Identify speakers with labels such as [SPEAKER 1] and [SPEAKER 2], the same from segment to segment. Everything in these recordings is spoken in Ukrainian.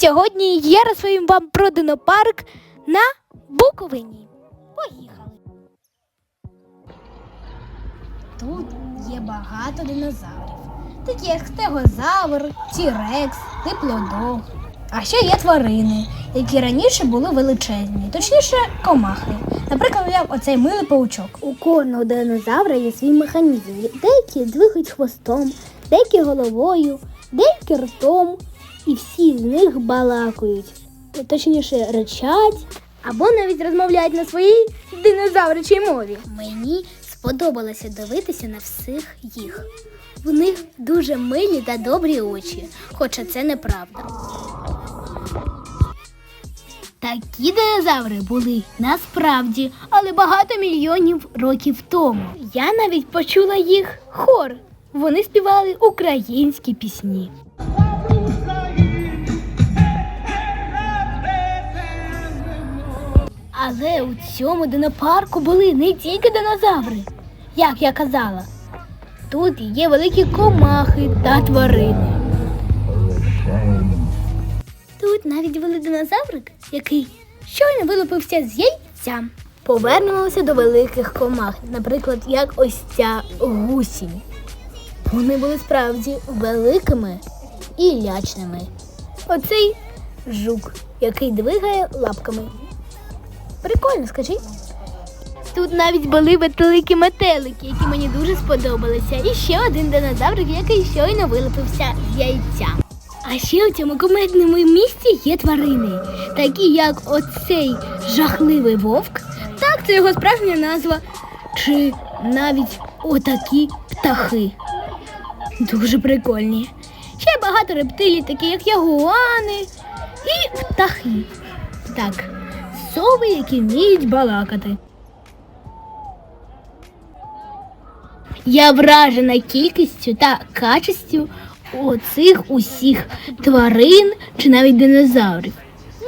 [SPEAKER 1] Сьогодні я розповім вам про динопарк на Буковині. Поїхали. Тут є багато динозаврів, такі як стегозавр, тірекс, диплодок. А ще є тварини, які раніше були величезні, точніше комахи. Наприклад, як оцей милий паучок.
[SPEAKER 2] У кожного динозавра є свій механізм. Деякі двигають хвостом, деякі головою, деякі ртом, і всі з них балакають. Точніше, речать або навіть розмовляють на своїй динозавричій мові. Мені сподобалося дивитися на всіх їх. В них дуже милі та добрі очі, хоча це неправда. Такі динозаври були насправді, але багато мільйонів років тому. Я навіть почула їх хор. Вони співали українські пісні. Але у цьому динопарку були не тільки динозаври, як я казала. Тут є великі комахи та тварини. Тут навіть були динозаврик, який щойно вилупився з яйця. Повернемося до великих комах, наприклад, як ось ця гусінь. Вони були справді великими і лячними. Оцей жук, який двигає лапками. Прикольно, скажіть. Тут навіть були великі метелики, які мені дуже сподобалися. І ще один динозаврик, який щойно вилупився з яйця. А ще у цьому кумедному місці є тварини, такі як оцей жахливий вовк, так це його справжня назва, чи навіть отакі птахи. Дуже прикольні. Ще багато рептилій, такі як ягуани і птахи. Так, сови, які вміють балакати. Я вражена кількістю та качістю оцих усіх тварин чи навіть динозаврів.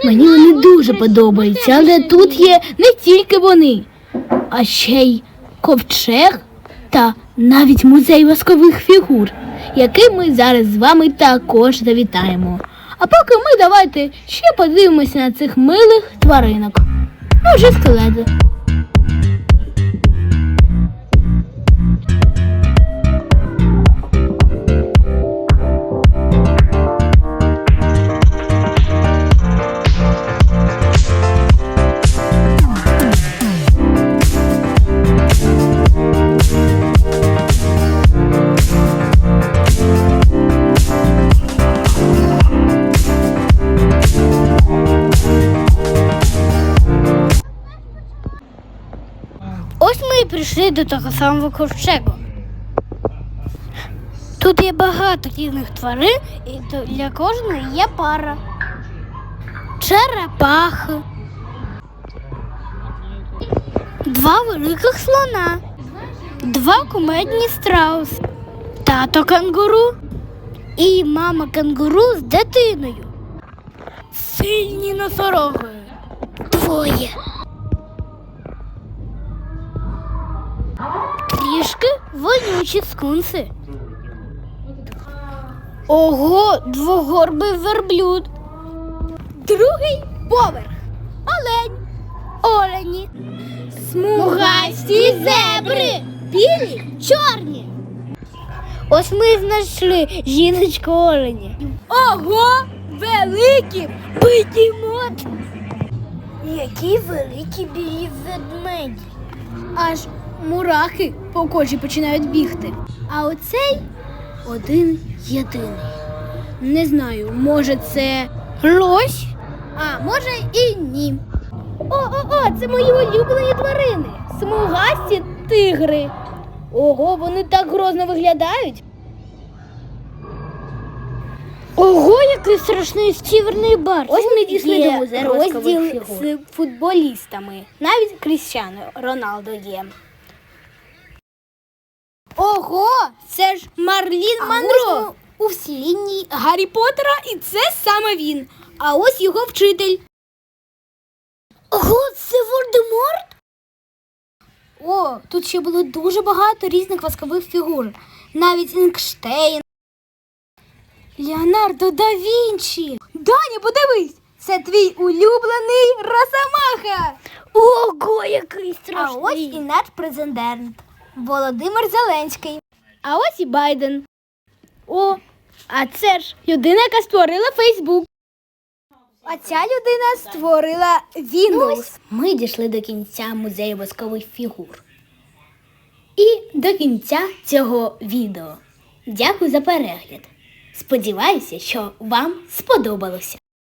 [SPEAKER 2] Мені вони дуже подобаються, але тут є не тільки вони, а ще й ковчег та навіть музей воскових фігур, який ми зараз з вами також завітаємо. А поки ми давайте ще подивимося на цих милих тваринок. É Não Maldito Leda. Ось ми і прийшли до того самого ковчегу. Тут є багато різних тварин, і для кожної є пара. Черепахи. Два великих слона. Два кумедні страуси. Тато кенгуру і мама кенгуру з дитиною. Сильні носороги. Двоє. Трішки вонючі скунси. Ого, двогорбий верблюд. Другий поверх. Олень. Олені. Смугасті зебри. Білі, чорні. Ось ми знайшли жіночку олені. Ого, великі бегемот. Які великі білі ведмеді. Аж мурахи по кожі починають бігти. А оцей один єдиний. Не знаю, може це лось, а може і ні. О-о-о, це мої улюблені тварини. Смугасті тигри. Ого, вони так грозно виглядають. Ого, який страшний стіверний бар. Ось ми дійшли до музею розділ з футболістами. Навіть Кріщано Роналдо є. Ого, це ж Марлін Монро. У вселенні Гаррі Поттера, і це саме він. А ось його вчитель. Ого, це Волдеморт? О, тут ще було дуже багато різних воскових фігур. Навіть Інкштейн. Леонардо да Вінчі.
[SPEAKER 1] Даня, подивись! Це твій улюблений Росомаха!
[SPEAKER 2] Ого, який
[SPEAKER 1] А ось і наш президент Володимир Зеленський.
[SPEAKER 2] А ось і Байден. О, а це ж людина, яка створила Фейсбук.
[SPEAKER 1] А ця людина створила Windows.
[SPEAKER 2] Ми дійшли до кінця музею воскових фігур. І до кінця цього відео. Дякую за перегляд. Сподіваюся, що вам сподобалося.